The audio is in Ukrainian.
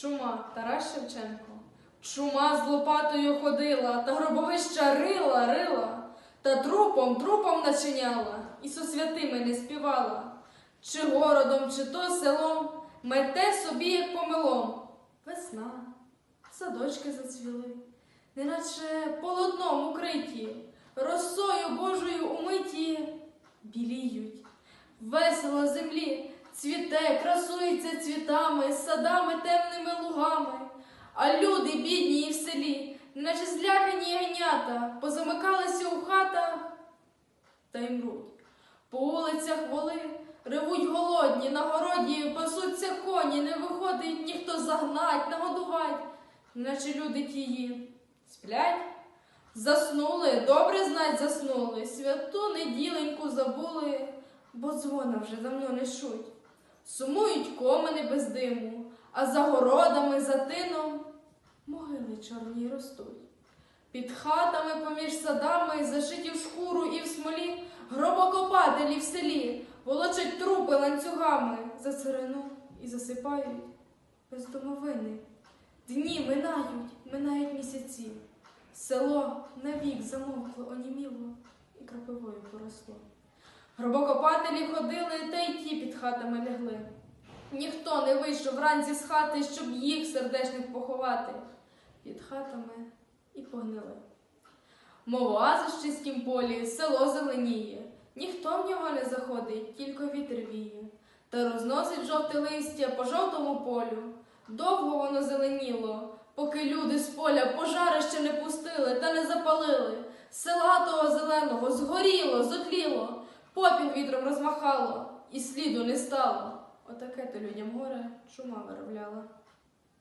Чума Тарас Шевченко. Чума з лопатою ходила, та гробовища рила, рила, та трупом, трупом начиняла, і со святими не співала. Чи городом, чи то селом, мете собі, як помилом. Весна, садочки зацвіли, неначе полотном укриті, росою Божою умиті біліють. Весело землі цвіте, красується цвітами, садами, темними лугами. А люди, бідні і в селі, наче злякані ягнята, позамикалися у хатах та й мруть. По вулицях воли ревуть голодні, на городі пасуться коні, не виходить ніхто загнать, нагодувать, наче люди тії сплять. Заснули, добре знать заснули, святу неділеньку забули, бо дзвона вже давно не шуть. Сумують комини без диму, а за городами, за тином могили чорні ростуть. Під хатами поміж садами, зашиті в шкуру і в смолі, гробокопателі в селі волочать трупи ланцюгами за царину і засипають без домовини. Дні минають, минають місяці. Село навік замовкло, оніміло і поросло. Гробокопателі ходили, та й ті під хатами лягли. Ніхто не вийшов вранці з хати, щоб їх сердешних поховати. Під хатами і погнили. Мов чистім полі, село зеленіє. Ніхто в нього не заходить, тільки вітер віє. Та розносить жовте листя по жовтому полю. Довго воно зеленіло, поки люди з поля пожари ще не пустили та не запалили. Села того зеленого згоріло, зотліло, попіл вітром розмахало, і сліду не стало. Отаке то людям горе чума виробляла.